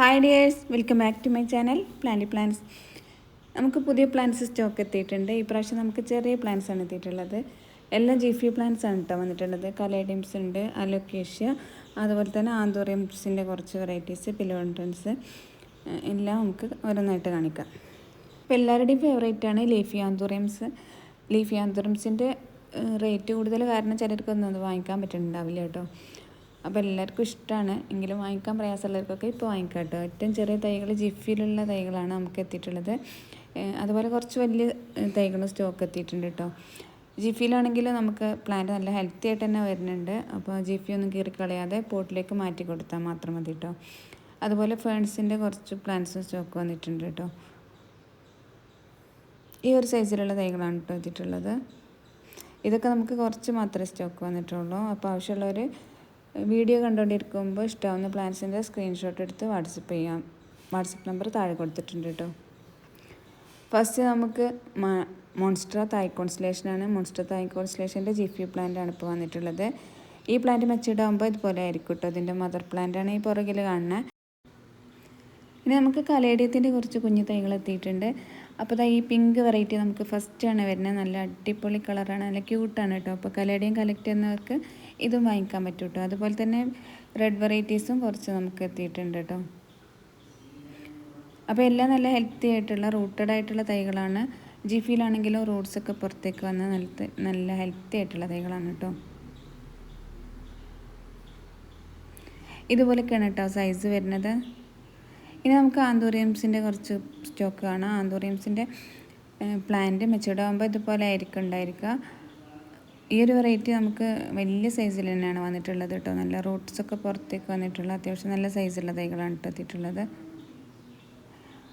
Hi dears welcome back to my channel plant plants നമുക്ക് പുതിയ plants stock എത്തിയിട്ടുണ്ട്. ഈ പ്രാവശ്യം നമുക്ക് ചെറിയ പ്ലാന്റ്സ് ആണ് എത്തിയിട്ടുള്ളത്. എല്ലാം ജിഫി പ്ലാന്റ്സ് ആണ് കേട്ടോ വന്നിട്ടുള്ളത്. കലേഡിയംസ് ഉണ്ട് അലോക്കേഷ്യ അതുപോലെ തന്നെ ആന്തോറിയംസിന്റെ കുറച്ച് വെറൈറ്റീസ് പിലോൺട്രൻസ് എല്ലാം നമുക്ക് ഓരോന്നായിട്ട് കാണിക്കാം. അപ്പോൾ എല്ലാവരുടെയും ഫേവറേറ്റ് ആണ് ലീഫി ആന്തോറിയംസ് ലീഫി ആന്തോറിയംസിന്റെ റേറ്റ് കൂടുതൽ കാരണം ചിലർക്കൊന്നും അത് വാങ്ങിക്കാൻ പറ്റുന്നുണ്ടാവില്ല കേട്ടോ അപ്പോൾ എല്ലാവർക്കും ഇഷ്ടമാണ് എങ്കിലും വാങ്ങിക്കാൻ പ്രയാസമുള്ളവർക്കൊക്കെ ഇപ്പോൾ വാങ്ങിക്കാം കേട്ടോ. ഏറ്റവും ചെറിയ തൈകൾ ജിഫിയിലുള്ള തൈകളാണ് നമുക്ക് എത്തിയിട്ടുള്ളത്. അതുപോലെ കുറച്ച് വലിയ തൈകളും സ്റ്റോക്ക് എത്തിയിട്ടുണ്ട് കേട്ടോ. ജിഫിയിലാണെങ്കിൽ നമുക്ക് പ്ലാന്റ് നല്ല ഹെൽത്തി ആയിട്ട് തന്നെ വരുന്നുണ്ട്. അപ്പോൾ ജിഫി ഒന്നും കീറി കളയാതെ പോട്ടിലേക്ക് മാറ്റി കൊടുത്താൽ മാത്രം മതി കേട്ടോ. അതുപോലെ ഫേൺസിന്റെ കുറച്ച് പ്ലാന്റ്സും സ്റ്റോക്ക് വന്നിട്ടുണ്ട് കേട്ടോ. ഈ ഒരു സൈസിലുള്ള തൈകളാണ് കേട്ടോ എത്തിയിട്ടുള്ളത്. ഇതൊക്കെ നമുക്ക് കുറച്ച് മാത്രമേ സ്റ്റോക്ക് വന്നിട്ടുള്ളൂ. അപ്പോൾ ആവശ്യമുള്ളവർ വീഡിയോ കണ്ടുകൊണ്ടിരിക്കുമ്പോൾ ഇഷ്ടമാവുന്ന പ്ലാൻസിന്റെ സ്ക്രീൻഷോട്ട് എടുത്ത് വാട്സപ്പ് ചെയ്യാം. വാട്സപ്പ് നമ്പർ താഴെ കൊടുത്തിട്ടുണ്ട് കേട്ടോ. ഫസ്റ്റ് നമുക്ക് മോൺസ്ട്ര തായ് കോൺസ്റ്റലേഷനാണ് മോൺസ്ട്ര തായ് കോൺസ്റ്റലേഷന്റെ ജിഫി പ്ലാന്റാണ് ഇപ്പോൾ വന്നിട്ടുള്ളത്. ഈ പ്ലാന്റ് മെച്ചൂർഡ് ആകുമ്പോൾ ഇതുപോലെ ആയിരിക്കും കേട്ടോ. അതിന്റെ മദർ പ്ലാന്റാണ് ഈ പുറകിൽ കാണുന്നത് ഇനി നമുക്ക് കലേഡിയത്തിന്റെ കുറച്ച് കുഞ്ഞു തൈകൾ എത്തിയിട്ടുണ്ട്. അപ്പോൾ ദാ ഈ പിങ്ക് വെറൈറ്റി നമുക്ക് ഫസ്റ്റ് ആണ് വരുന്നത്. നല്ല അടിപൊളി കളറാണ് നല്ല ക്യൂട്ടാണ് കേട്ടോ. അപ്പോൾ കലേഡിയം കളക്ട് ചെയ്യുന്നവർക്ക് ഇതും വാങ്ങിക്കാൻ പറ്റും കേട്ടോ അതുപോലെ തന്നെ റെഡ് വെറൈറ്റീസും കുറച്ച് നമുക്ക് എത്തിയിട്ടുണ്ട് കേട്ടോ. അപ്പോൾ എല്ലാം നല്ല ഹെൽത്തി ആയിട്ടുള്ള റൂട്ടഡ് ആയിട്ടുള്ള തൈകളാണ്. ജിഫിയിലാണെങ്കിലും റൂട്ട്സ് ഒക്കെ പുറത്തേക്ക് വന്ന നല്ല നല്ല ഹെൽത്തി ആയിട്ടുള്ള തൈകളാണ് കേട്ടോ. ഇതുപോലെയൊക്കെയാണ് കേട്ടോ സൈസ് വരുന്നത്. ഇനി നമുക്ക് ആന്തോറിയംസിന്റെ കുറച്ച് സ്റ്റോക്ക് കാണാം. ആന്തോറിയംസിന്റെ പ്ലാന്റ് മെച്ചൂർഡ് ആകുമ്പോൾ ഇതുപോലെ ആയിരിക്കും ഉണ്ടായിരിക്കുക. ഈ ഒരു വെറൈറ്റി നമുക്ക് വലിയ സൈസിൽ തന്നെയാണ് വന്നിട്ടുള്ളത് കേട്ടോ നല്ല റൂട്ട്സൊക്കെ പുറത്തേക്ക് വന്നിട്ടുള്ള അത്യാവശ്യം നല്ല സൈസുള്ള തൈകളാണ് എത്തിയിട്ടുള്ളത്.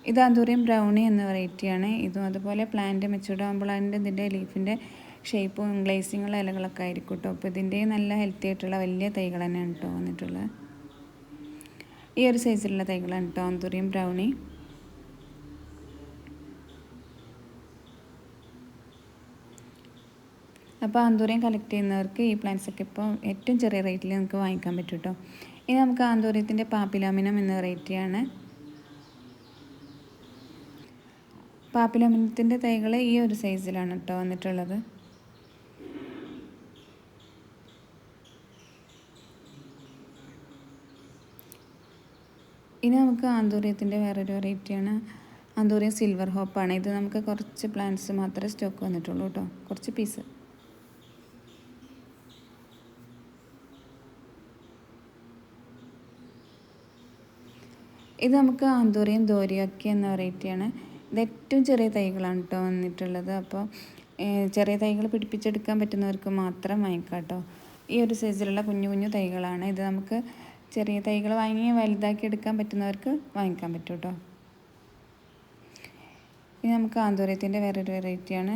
ഇത് ആന്തോറിയം ബ്രൗണി എന്ന വെറൈറ്റിയാണ് ഇതും അതുപോലെ പ്ലാന്റ് മെച്ചൂർഡ് ആകുമ്പോഴാണ് ഇതിന്റെ ലീഫിന്റെ ഷേപ്പും ഗ്ലേസിങ്ങുള്ള ഇലകളൊക്കെ ആയിരിക്കും കേട്ടോ അപ്പോൾ ഇതിന്റെ നല്ല ഹെൽത്തി ആയിട്ടുള്ള വലിയ തൈകൾ തന്നെയാണ് കേട്ടോ വന്നിട്ടുള്ളത്. ഈ ഒരു സൈസിലുള്ള തൈകളാണ് കേട്ടോ അന്തൂറിയം ബ്രൗണി അപ്പോൾ ആന്തൂറിയം കളക്ട് ചെയ്യുന്നവർക്ക് ഈ പ്ലാന്റ്സ് ഒക്കെ ഇപ്പോൾ ഏറ്റവും ചെറിയ റേറ്റിൽ നമുക്ക് വാങ്ങിക്കാൻ പറ്റും കേട്ടോ ഇനി നമുക്ക് ആന്തൂരിയത്തിന്റെ പാപ്പിലാമിനം എന്ന വെറൈറ്റിയാണ് പാപ്പിലാമിനത്തിന്റെ തൈകൾ ഈ ഒരു സൈസിലാണ് കേട്ടോ വന്നിട്ടുള്ളത്. ഇനി നമുക്ക് ആന്തൂരിയത്തിന്റെ വേറൊരു വെറൈറ്റിയാണ് ആന്തൂര്യം സിൽവർ ഹോപ്പാണ് ഇത് നമുക്ക് കുറച്ച് പ്ലാന്റ്സ് മാത്രമേ സ്റ്റോക്ക് വന്നിട്ടുള്ളൂ കേട്ടോ കുറച്ച് പീസ് ഇത് നമുക്ക് ആന്തൂറിയം ദോരിയൊക്കെ എന്ന വെറൈറ്റിയാണ് ഇത് ഏറ്റവും ചെറിയ തൈകളാണ് കേട്ടോ വന്നിട്ടുള്ളത്. അപ്പോൾ ചെറിയ തൈകൾ പിടിപ്പിച്ചെടുക്കാൻ പറ്റുന്നവർക്ക് മാത്രം വാങ്ങിക്കാം കേട്ടോ ഈ ഒരു സൈസിലുള്ള കുഞ്ഞു കുഞ്ഞു തൈകളാണ്. ഇത് നമുക്ക് ചെറിയ തൈകൾ വാങ്ങി വലുതാക്കി എടുക്കാൻ പറ്റുന്നവർക്ക് വാങ്ങിക്കാൻ പറ്റും കേട്ടോ ഇനി നമുക്ക് ആന്തൂരത്തിന്റെ വേറൊരു വെറൈറ്റിയാണ്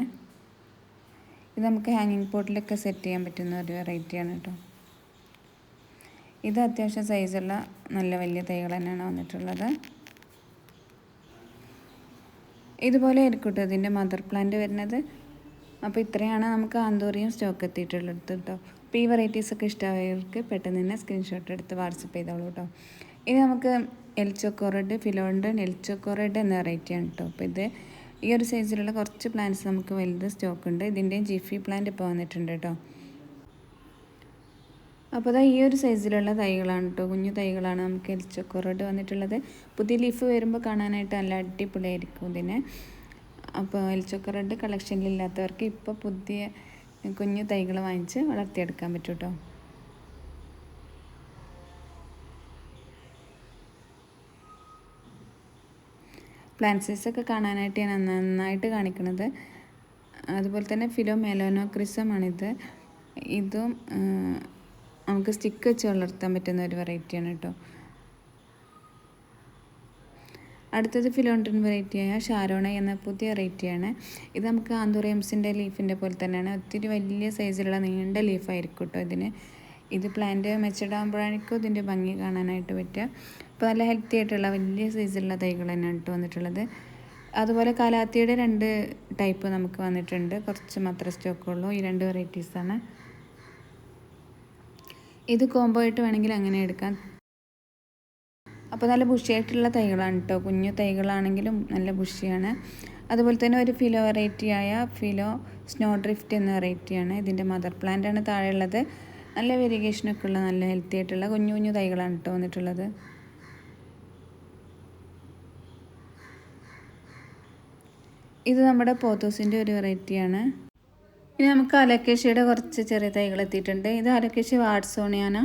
ഇത് നമുക്ക് ഹാങ്ങിങ് പോട്ടിലൊക്കെ സെറ്റ് ചെയ്യാൻ പറ്റുന്ന ഒരു വെറൈറ്റിയാണ് കേട്ടോ ഇത് അത്യാവശ്യം സൈസുള്ള നല്ല വലിയ തൈകൾ തന്നെയാണ് വന്നിട്ടുള്ളത്. ഇതുപോലെ ആയിരിക്കട്ടോ കേട്ടോ ഇതിന്റെ മദർ പ്ലാന്റ് വരുന്നത്. അപ്പോൾ ഇത്രയാണ് നമുക്ക് ആന്തോറിയം സ്റ്റോക്ക് എത്തിയിട്ടുള്ളത് കേട്ടോ. അപ്പോൾ ഈ വെറൈറ്റീസൊക്കെ ഇഷ്ടമായവർക്ക് പെട്ടെന്ന് തന്നെ സ്ക്രീൻഷോട്ട് എടുത്ത് വാട്സപ്പ് ചെയ്തോളൂ കേട്ടോ. ഇനി നമുക്ക് എൽ ചോക്കോറഡ് ഫിലോണ്ടൻ എൽ എന്ന വെറൈറ്റിയാണ് കേട്ടോ. അപ്പോൾ ഇത് ഈ ഒരു സൈസിലുള്ള കുറച്ച് പ്ലാന്റ്സ് നമുക്ക് വലുത് സ്റ്റോക്ക് ഉണ്ട്. ഇതിന്റെയും ജിഫി പ്ലാന്റ് ഇപ്പോൾ വന്നിട്ടുണ്ട് കേട്ടോ. അപ്പോൾ അതാ ഈ ഒരു സൈസിലുള്ള തൈകളാണ് കേട്ടോ കുഞ്ഞു തൈകളാണ് നമുക്ക് എൽച്ചക്കൊറോഡ് വന്നിട്ടുള്ളത്. പുതിയ ലീഫ് വരുമ്പോൾ കാണാനായിട്ട് നല്ല അടിപൊളിയായിരിക്കും ഇതിന്. അപ്പോൾ എൽച്ചക്കൊറോഡ് കളക്ഷനിലില്ലാത്തവർക്ക് ഇപ്പോൾ പുതിയ കുഞ്ഞു തൈകൾ വാങ്ങിച്ച് വളർത്തിയെടുക്കാൻ പറ്റും കേട്ടോ പ്ലാൻസൈസൊക്കെ കാണാനായിട്ട് ഞാൻ നന്നായിട്ട് കാണിക്കുന്നത് അതുപോലെ തന്നെ ഫിലോ മെലോനോക്രിസമാണിത് ഇതും നമുക്ക് സ്റ്റിക്ക് വെച്ച് വളർത്താൻ പറ്റുന്ന ഒരു വെറൈറ്റിയാണ് കേട്ടോ അടുത്തത് ഫിലോണ്ടൻ വെറൈറ്റിയായ ഷാരോണ എന്ന പുതിയ വെറൈറ്റിയാണ് ഇത് നമുക്ക് ആന്തോറിയംസിന്റെ ലീഫിന്റെ പോലെ തന്നെയാണ്. ഒത്തിരി വലിയ സൈസിലുള്ള നീണ്ട ലീഫായിരിക്കും കേട്ടോ ഇതിന്. ഇത് പ്ലാന്റ് മെച്ചടാകുമ്പോഴായിരിക്കും ഇതിന്റെ ഭംഗി കാണാനായിട്ട് പറ്റുക. അപ്പോൾ നല്ല ഹെൽത്തി ആയിട്ടുള്ള വലിയ സൈസിലുള്ള തൈകൾ തന്നെയാണ് കേട്ടോ വന്നിട്ടുള്ളത്. അതുപോലെ കാലാത്തിയുടെ രണ്ട് ടൈപ്പ് നമുക്ക് വന്നിട്ടുണ്ട്. കുറച്ച് മാത്രം സ്റ്റോക്കുള്ളൂ ഈ രണ്ട് വെറൈറ്റീസാണ് ഇത് കോംബോ ആയിട്ട് വേണമെങ്കിൽ അങ്ങനെ എടുക്കാം. അപ്പോൾ നല്ല ബുഷിയായിട്ടുള്ള തൈകളാണ് കേട്ടോ കുഞ്ഞു തൈകളാണെങ്കിലും നല്ല ബുഷിയാണ് അതുപോലെ തന്നെ ഒരു ഫിലോ വെറൈറ്റിയായ ഫിലോ സ്നോ ഡ്രിഫ്റ്റ് എന്ന വെറൈറ്റിയാണ് ഇതിന്റെ മദർ പ്ലാന്റ് ആണ് താഴെയുള്ളത്. നല്ല വെരിഗേഷനൊക്കെ ഉള്ള നല്ല ഹെൽത്തി ആയിട്ടുള്ള കുഞ്ഞു കുഞ്ഞു തൈകളാണ് കേട്ടോ വന്നിട്ടുള്ളത്. ഇത് നമ്മുടെ പോത്തോസിന്റെ ഒരു വെറൈറ്റിയാണ് ഇനി നമുക്ക് അലക്കേഷ്യയുടെ കുറച്ച് ചെറിയ തൈകൾ എത്തിയിട്ടുണ്ട്. ഇത് അലക്കേഷ്യ വാട്സോണിയാന.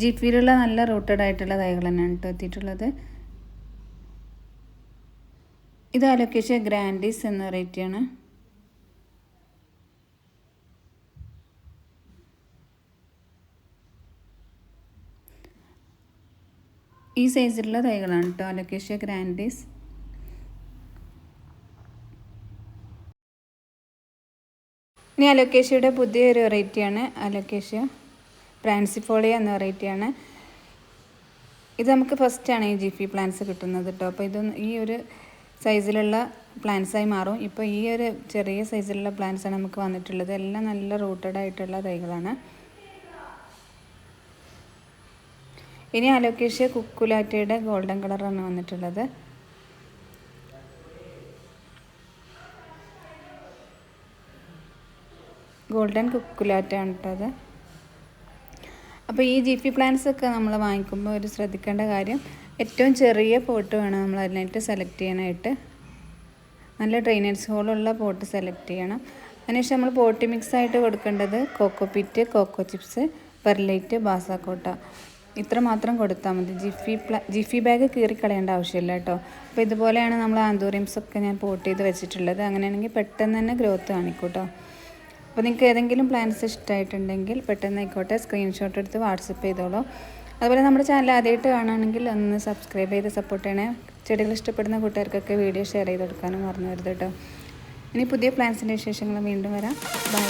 ജിപ്പിയിലുള്ള നല്ല റൂട്ടഡ് ആയിട്ടുള്ള തൈകൾ തന്നെയാണ് കേട്ടോ എത്തിയിട്ടുള്ളത്. ഇത് അലക്കേഷ്യ ഗ്രാൻഡീസ് എന്ന വെറൈറ്റിയാണ് ഈ സൈസിലുള്ള തൈകളാണ് കേട്ടോ അലക്കേഷ്യ ഗ്രാൻഡീസ്. ഇനി അലോക്കേഷ്യയുടെ പുതിയൊരു വെറൈറ്റിയാണ് അലോക്കേഷ്യ. പ്രാൻസിഫോളിയ എന്ന വെറൈറ്റിയാണ്. ഇത് നമുക്ക് ഫസ്റ്റാണ് ഈ ജിഫി പ്ലാന്റ്സ് കിട്ടുന്നത് കേട്ടോ അപ്പോൾ ഇത് ഈ ഒരു സൈസിലുള്ള പ്ലാന്റ്സായി മാറും. ഇപ്പോൾ ഈ ഒരു ചെറിയ സൈസിലുള്ള പ്ലാന്റ്സാണ് നമുക്ക് വന്നിട്ടുള്ളത്. എല്ലാം നല്ല റൂട്ടഡ് ആയിട്ടുള്ള തൈകളാണ്. ഇനി അലോക്കേഷ്യ കുക്കുലാറ്റയുടെ ഗോൾഡൻ കളറാണ് വന്നിട്ടുള്ളത്. ഗോൾഡൻ കുക്കുലാറ്റാണ് കേട്ടോ അത്. അപ്പോൾ ഈ ജിഫി പ്ലാന്റ്സ് ഒക്കെ നമ്മൾ വാങ്ങിക്കുമ്പോൾ ഒരു ശ്രദ്ധിക്കേണ്ട കാര്യം ഏറ്റവും ചെറിയ പോട്ട് വേണം നമ്മൾ അതിനായിട്ട് സെലക്ട് ചെയ്യാനായിട്ട്. നല്ല ഡ്രെയിനേജ് ഹോളുള്ള പോട്ട് സെലക്ട് ചെയ്യണം. അതിനുശേഷം നമ്മൾ പോട്ടി മിക്സ് ആയിട്ട് കൊടുക്കേണ്ടത് coco peat coco chips perlite ബാസാക്കോട്ട. ഇത്ര മാത്രം കൊടുത്താൽ മതി. ജിഫി പ്ലാ ജിഫി ബാഗ് കീറിക്കളയേണ്ട ആവശ്യമില്ല കേട്ടോ. അപ്പോൾ ഇതുപോലെയാണ് നമ്മൾ ആന്തോറിയംസ് ഒക്കെ ഞാൻ പോട്ട് ചെയ്ത് വെച്ചിട്ടുള്ളത്. അങ്ങനെയാണെങ്കിൽ പെട്ടെന്ന് തന്നെ ഗ്രോത്ത് കാണിക്കൂട്ടോ കേട്ടോ. അപ്പോൾ നിങ്ങൾക്ക് ഏതെങ്കിലും പ്ലാൻസ് ഇഷ്ടമായിട്ടുണ്ടെങ്കിൽ പെട്ടെന്ന് ആയിക്കോട്ടെ സ്ക്രീൻഷോട്ട് എടുത്ത് വാട്സപ്പ് ചെയ്തോളൂ. അതുപോലെ നമ്മുടെ ചാനൽ ആദ്യമായിട്ട് കാണുകയാണെങ്കിൽ ഒന്ന് സബ്സ്ക്രൈബ് ചെയ്ത് സപ്പോർട്ട് ചെയ്യണേ. ചെടികൾ ഇഷ്ടപ്പെടുന്ന കൂട്ടുകാർക്കൊക്കെ വീഡിയോ ഷെയർ ചെയ്ത് കൊടുക്കാനും മറന്നു വരുത് കേട്ടോ. ഇനി പുതിയ പ്ലാൻസിന്റെ വിശേഷങ്ങൾ വീണ്ടും വരാം. ബൈ